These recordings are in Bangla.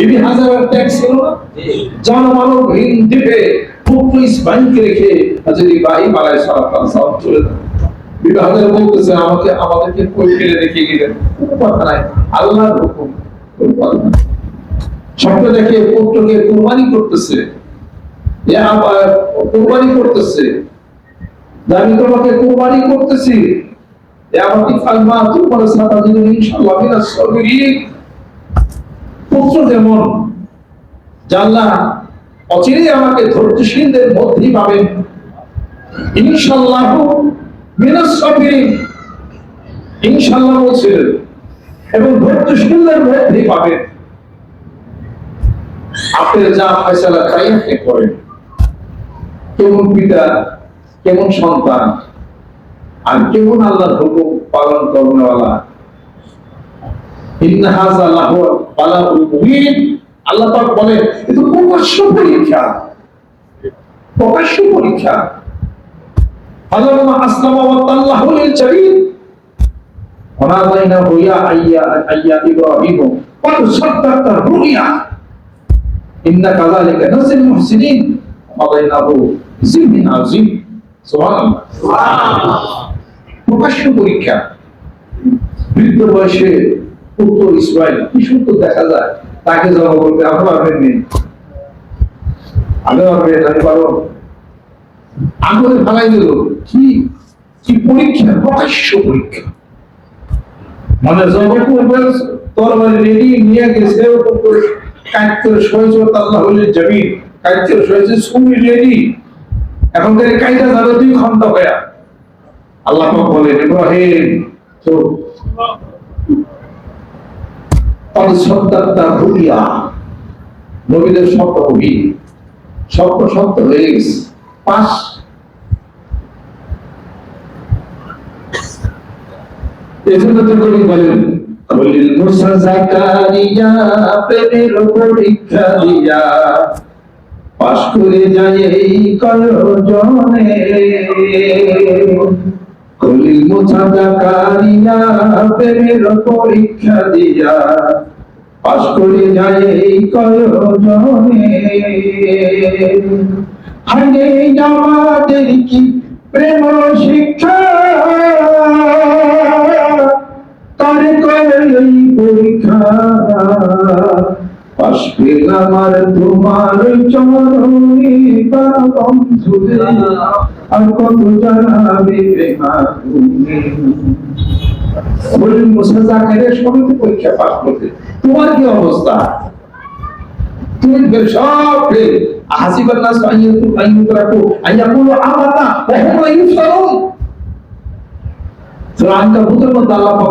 বিবি হাজারের ট্যাক্স ছিল না? জনমানব হীন দ্বীপে রেখে আলাইহিস সালাম চলে বিবি হাজার বলতেছে আমাকে আমাদেরকে কই ফেলে রেখে গেলেন কোনো কথা নাই। আল্লাহর হুকুম কোনো কথা নাই। স্বপ্ন দেখে পুত্রকে কুরবানি করতেছে। কুরবানি করতেছে। আমি তোমাকে কুরবানি করতেছি। আমাকে ফালমা তোমার সাথে যদি ইনশাআল্লাহ সাবিরিন পুত্র যেমন অচিরেই আমাকে ধৈর্যশীলদের মধ্যেই পাবেন সাবিরিন বলছিলেন এবং ধৈর্যশীলদের মধ্যেই পাবেন আপনি যা ফয়সালা তাই আপনি করেন। কেমন পিতা, কেমন সন্তান, আর কেমন আল্লাহ হুকুম পালন করনেওয়ালা আল্লাহ পাক বলে এটা প্রকাশ্য পরীক্ষা। প্রকাশ্য পরীক্ষা। প্রকাশ্য পরীক্ষা। বৃদ্ধ বয়সে পুত্র ইসমাইল কি সুন্দর দেখা যায়, তাকে জন্ম করতে আপনি পারবেন নি আমি পারবেন আমি পারব। আগুনে ফালাই দিল, কি কি পরীক্ষা, প্রকাশ্য পরীক্ষা। মানে তরবারি রেডি, নিয়ে গেছে আল্লাহ হলে জমিন। কাইতে শোয়েছে সুমি রেডি। এখন কাইটা যাবে দুই হয়ে আল্লাহ বলেন, ইব্রাহিম তো নবীদের স্বপ্ন কবি স্বপ্ন সত্য হয়ে গেছে। পাশ। এজন্য তো কবি বলেন, বলিল, মুসা জাকারিয়া প্রেমের পরীক্ষা দিয়া, পাশ করে যায় এই কয়জনে খলিল মুসা জাকারিয়া প্রেমের পরীক্ষা দিয়া পাশ করে যায় এই কয়জনে। হাইরে আমাদের কি প্রেম শিক্ষা? তার পরীক্ষা? পাশ পেল আমার তোমার চরণে বন্ধুরে পরীক্ষা তোমার কি অবস্থা? তুমি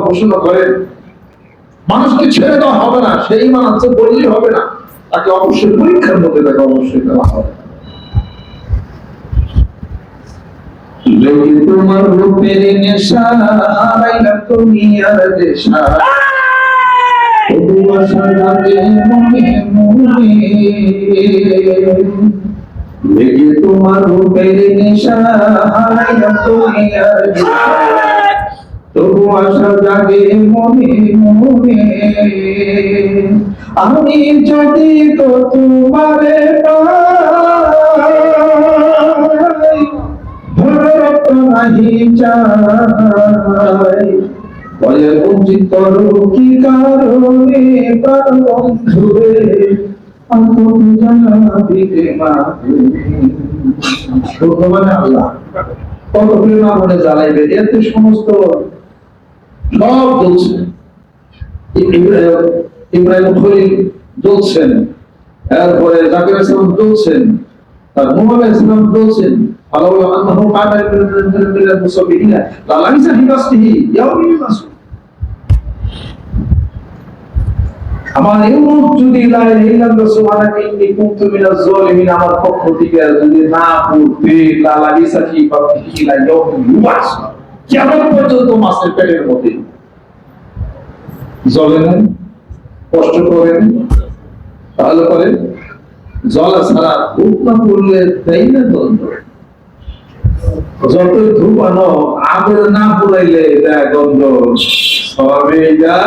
ঘোষণা করেন, মানুষকে ছেড়ে দেওয়া হবে না, সেই মানুষ বললেই হবে না। তাকে অবশ্যই পরীক্ষার মধ্যে তাকে অবশ্যই দেওয়া হবে। লেগে তোমার রূপের নেশা তুমি আর দেশা? মনে মনে। লেগে তোমার রূপের নেশা তুমি আর দেশা? তবু আশা জাগে মনে মনে। আমি যদি তো তোমারে পাই নাহি চাই বলে বঞ্চিত কি কারণে প্রাণ বন্ধুরে আমি জানাবি মা ভগবান আল্লাহ। কত প্রেম আমলে জ্বালাইবে, এতে সমস্ত সব জ্বলছে। ইব্রাহিম এরপরে জাকির ইসলাম তার মুহাম্মদ ইসলাম জ্বলছেন। মুসাব্বিহিন লা লাইসা ফি নাসিহি ইয়াউমিন মাসুদ আমার যদি আমার পক্ষ থেকে যদি না পড়তে লা লাইসা ফি বাতিহি লা ইয়াউমিন ইউবাস পর্যন্ত মাছের পেটের মধ্যে? জলে নাই কষ্ট করেন? তাহলে করে জল ছাড়া ধূপ না পড়লে তাই না দ্বন্দ্ব যতই ধূপ আনো না পুরাইলে দেয় গন্ধ সবে যা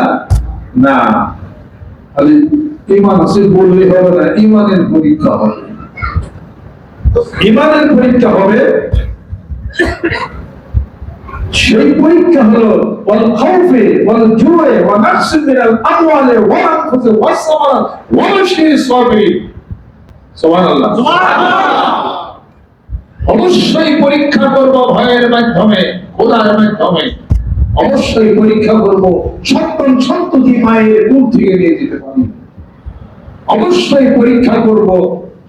না। খালি ইমান আছে বললে হবে না, ইমানের পরীক্ষা হবে। ইমানের পরীক্ষা হবে, সেই পরীক্ষা হলো, ওয়াল খাউফে, ওয়াল জুয়ে, ওয়া নাফসি মিনাল আমওয়ালি ওয়াল আনফুসি ওয়াস সামারাত, ওয়া বাশশিরিস সাবিরিন সুবহানাল্লাহ। অবশ্যই পরীক্ষা করব ভয়ের মাধ্যমে, খোদার মাধ্যমে। অবশ্যই পরীক্ষা করব, সন্তান সন্ততি মায়ের দূর থেকে নিয়ে যেতে পারি। অবশ্যই পরীক্ষা করব,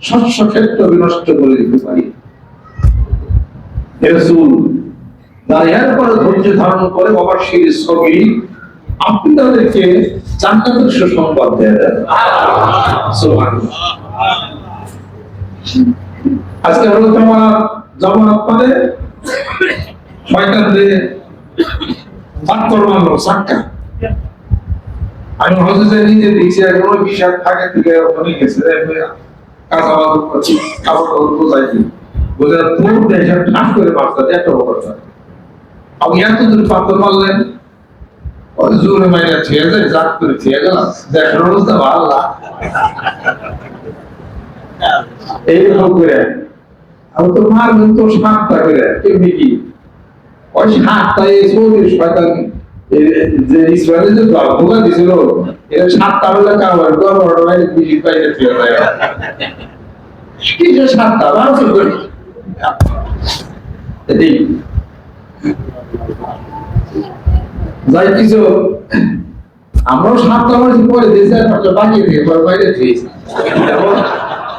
শস্য ক্ষেত্র বিনষ্ট করে দিতে পারি। রসুল, দাঁড়িয়ার পরে ধৈর্য ধারণ করে অবশ্যই ছবি আপনি তাদেরকে জান্নাতের সুসংবাদ দিয়ে দেন। আজকে হলো জামাত জামাত মানে শয়তানদের বাক্তর মানলো সাক্কা আমি হজে নিজে দেখছি এখনও বিশ্বাস থাকে থেকে অনেক গেছে কাঁচা বাদ করছি কাপড় বোঝাইছি। বোঝা তোর দেশে ঠাস করে বাচ্চা এত বড় আমি এত দূর মারলেন ওই জোরে মাইনা ছেড়ে যায় জাত করে ছেড়ে গেলাম দেখার অবস্থা ভালো না। এইরকম করে। আমি তো মারবেন তো সাতটা যে ইসরায়েলে যে ধোকা দিছিল এটা। সাতটা আমরাও সাতটা মাস পরে একটা বাকি দিয়ে বাইরে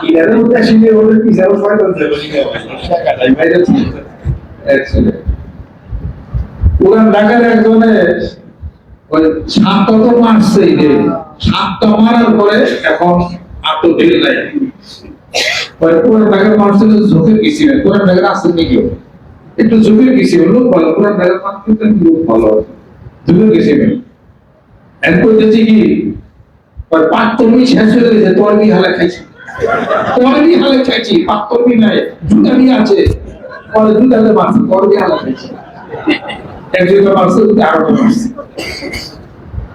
ইনারের মধ্যে আসলে ওদের পিছাও শয়তান যাবে বাইরে ছিল অ্যাকচুয়ালি পুরান ঢাকার একজনে ওই সাতটা তো মারছেই রে সাতটা মারার পরে এখন আর তো ঢেলে নাই ওই পুরান ঢাকার মারছে তো ঝুঁকে গেছি না পুরান ঢাকার আসেন নাকি? একটু ঝুঁকে গেছি ভালো পুরান ঢাকার মানুষ কিন্তু ভালো ঝুঁকে গেছি না এখন কইতেছি কি পাঁচ তরমি শেষ হয়ে গেছে তরমি হালে খাইছি তরমি হালে খাইছি পাঁচ তরমি নাই জুতা নিয়ে আছে। পরে জুতা হালে মারছি তরমি হালে খাইছি একজনকে মারছে দুটো আরও মারছে।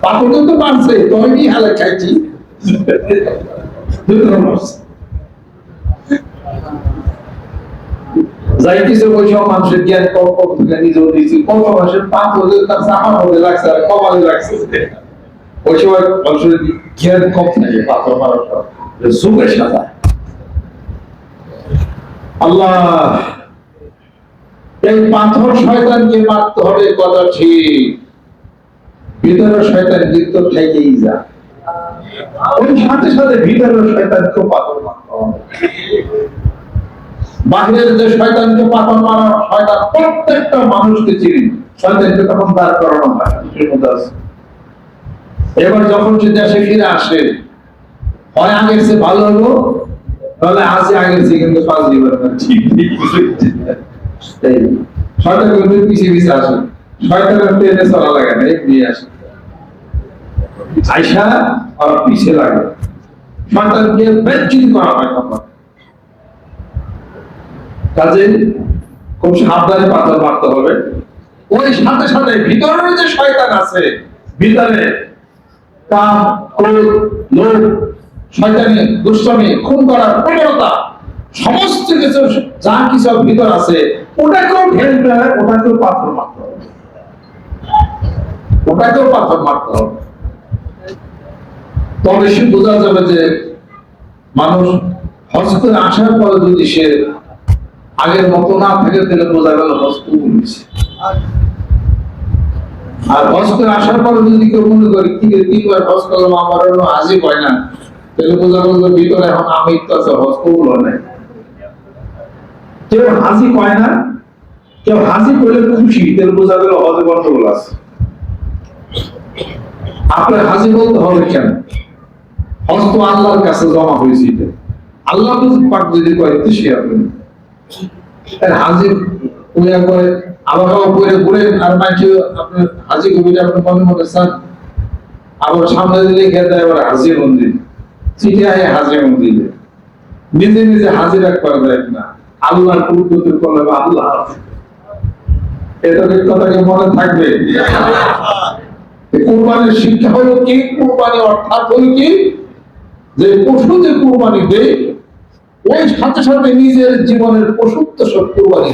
পাথর তো মারছে তরমি হালে খাইছি দুটো মারছে। যাই কিছু পয়সা মানুষের জ্ঞান কম কম থেকে কত মাসের পাঁচ হাজার তার চাপা মধ্যে লাগছে, আর কমালে লাগছে। ওই সময় মানুষের জ্ঞান কম থাকে পাথর মারার পর যুগে আল্লাহ, এই পাথর মারতে হবে, কথা ঠিক। ভিতরের শয়তান ঠেকেই যা ওই সাথে সাথে ভিতরের শয়তানকেও পাথর মারতে হবে। বাহিরের যে শয়তানকে পাথর মারা, শয়তান প্রত্যেকটা মানুষকে চিনি। শয়তানকে তখন দাঁড় করানো হয়। এবার যখন সে দেশে ফিরে আসে হয় আগের চেয়ে ভালো হলো তাহলে আসে আগের চেয়ে কিন্তু পাঁচ দিবার না। ঠিক ঠিক শয়তান কিন্তু পিছিয়ে পিছিয়ে আসে। শয়তানের ট্রেনে চলা লাগে না এমনি আসে। আইসা আর পিছিয়ে লাগে। শয়তানকে বেজ্জিত করা হয় তখন। কাজে খুব সাবধানে পাথর মারতে হবে। ওই সাথে সাথে ভিতরের যে শয়তান আছে ভিতরে ক্রোধ লোভ শয়তানি দুষ্টমি, খুন করার প্রবণতা, সমস্ত কিছু যা কিছু ভিতর আছে, ওটাকেও ঢেলতে হবে ওটাকেও পাথর মারতে হবে। ওটাকেও পাথর মারতে হবে। তবে সে বোঝা যাবে যে মানুষ হজ করে আসার পরে যদি সে আগের মতো না থাকে, তাহলে বোঝা গেল হজ হয়েছে। আর হজ করে আসার পরে যদি কেউ মনে করে, কি তিনবার হজ করলাম? আমার হাজি হয় না। তাহলে বোঝা গেল ভিতরে এখন আমি আছে হজ কবুল নাই। কেউ হাজি কয় না? কেউ হাজি করলে খুশি তাহলে বোঝা গেল হজে গন্ডগোল আছে। আপনার হাজি বলতে হবে কেন? হজ তো আল্লাহর কাছে জমা হয়েছে আল্লাহ পাক যদি কয় তো সে আপনি। হাজির করে আবার আবার ঘুরে আর আপনার হাজি কবিতা আপনি মনে মনে চান। আবার সামনে দিলে খেতে এবার হাজির মন্দির নিজে নিজে না। আল্লাহর কুদরতের আল্লাহ এটা মনে থাকবে? শিক্ষা হলো কি? অর্থাৎ হলো কি? যে পশু যে কুরবানি দেয়, ওই সাথে সাথে নিজের জীবনের পশুত্ব সব কুরবানি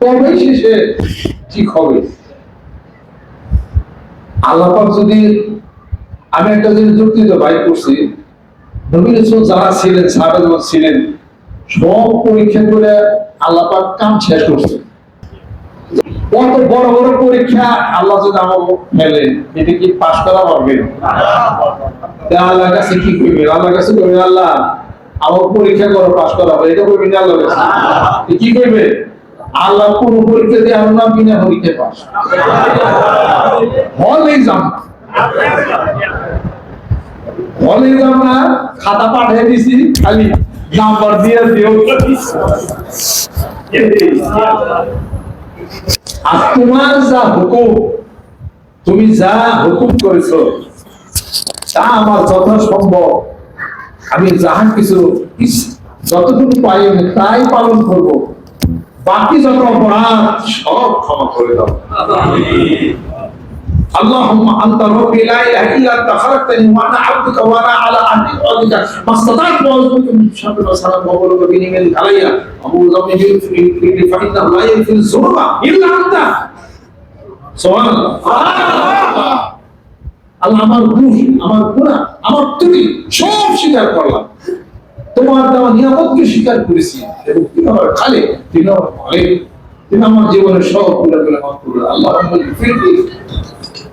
তবে শেষে ঠিক হবে। আল্লাপাক যদি আমি একটা জিনিস যুক্তিত ভাই করছি। নবীন যারা ছিলেন সাহাবাদ ছিলেন, সব পরীক্ষা করে আল্লাপাক কাম শেষ করছে। কত বড় বড় পরীক্ষা আল্লাহ যদি আমার ফেলেন এটা কি পাশ করা পারবে? তা আল্লাহর কাছে কি করবে? আল্লাহর কাছে করবে আল্লাহ, আমার পরীক্ষা করো, পাশ করা হবে। এটা করবে আল্লাহর কাছে? কি করবে? আল্লাহ কোন পরীক্ষা দিয়ে আমরা বিনা পরীক্ষায় পাশ। হল এক্সাম খাতা পাঠিয়ে দিছি, খালি নাম্বার দিয়ে দিও। আর তোমার যা হুকুম, তুমি যা হুকুম করেছ, তা আমার যথাসম্ভব। আমি যাহা কিছু যতটুকু পাই আমি তাই পালন করব। বাকি যত অপরাধ, সব ক্ষমা করে দাও। اللهم انت ربي لا اله الا انت خلقتني وانا عبدك وانا على عهدك وعهدك ما استطعت واعوذ بك من شر ما صنعت وبلغ بني من علي ابو ذنب يغفر لي فانه لا يغفر الذنوب الا انت سبحان الله আল্লাহ আমার ভুল আমার গুণা আমার ত্রুটি সব স্বীকার করলাম তোমার দেওয়া নিয়ামতকে স্বীকার করেছি এবং তিনি আমার খালে তিনি আমার মালিক তিনি আমার জীবনের সব গুলো গুলো মাফ করলেন আল্লাহ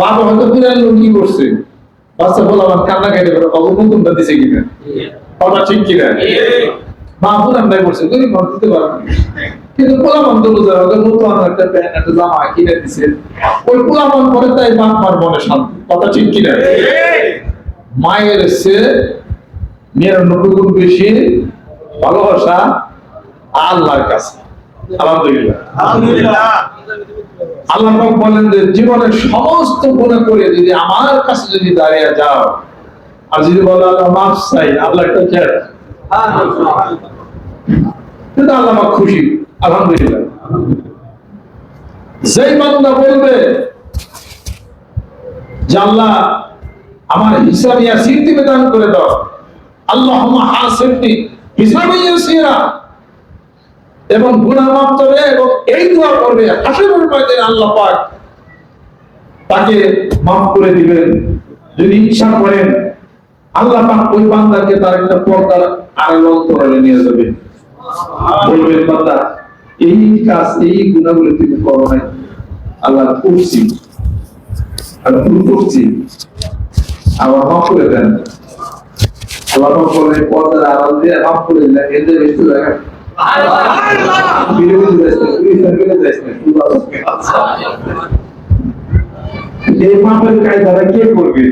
বাবা হয়তো পুরান লুঙ্গি করছে? বাচ্চা বলে আমার কান্না কেটে করে বাবু দিছে কিনা? কথা ঠিক কিনা? মা করছে দিতে। কিন্তু তো বুঝে নতুন একটা প্যান্ট, একটা জামা কিনে দিছে। ওই পোলাপান পরে তাই বাপ মার মনে শান্তি। কথা ঠিক কিনা? মায়ের সে নিরানব্বই গুণ বেশি ভালোবাসা আল্লাহর কাছে। আলহামদুলিল্লাহ। আল্লাহ বলেন যে, জীবনের সমস্ত গুণা করে যদি আমার কাছে যদি দাঁড়িয়ে যাও, আর যদি বলো আল্লাহ মাফ চাই, আল্লাহ একটা চাই কিন্তু আল্লাহ পাক খুশি, আলহামদুলিল্লাহ। যেই বান্দা বলবে যে, আল্লাহ আমার হিসাব ইয়াসির দিবে দান করে দাও। আল্লাহ হাসিবনি হিসাবে ইয়াসিরা এবং গুনাহ মাফ করবে এবং এই দোয়া করবে। হাসরের ময়দানে আল্লাহ পাক তাকে মাফ করে দিবেন। যদি ইচ্ছা করেন, আল্লাহ পাক ওই বান্দাকে তার একটা পর্দার আড়াল অন্তরালে নিয়ে যাবে বলবেন, বান্দা, এই কাজ, এই গুণাগুলো তুমি করো নাই। আল্লাহ করছি আর ভুল করছি আবার মাফ করে দেন। আল্লাহ পাক বলে পর্দার আড়াল দিয়ে মাফ করে দিলেন। এদের বেশি দেখা। এই মাপের কায়দাটা কে করবে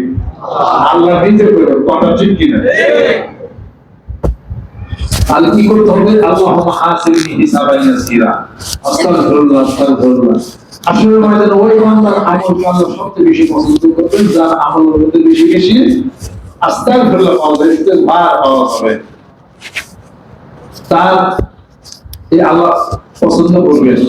আল্লাহ নিজে করবে কথা ঠিক কিনা তাহলে কি করতে হবে আল্লাহ হাসিবনি হিসাবান ইয়াসিরা আস্তাগফিরুল্লাহ আস্তাগফিরুল্লাহ আসলে ময়দানে ওই বান্দার আমলকে আল্লাহ সবচেয়ে বেশি তার আল্লাহ পছন্দ করবেন।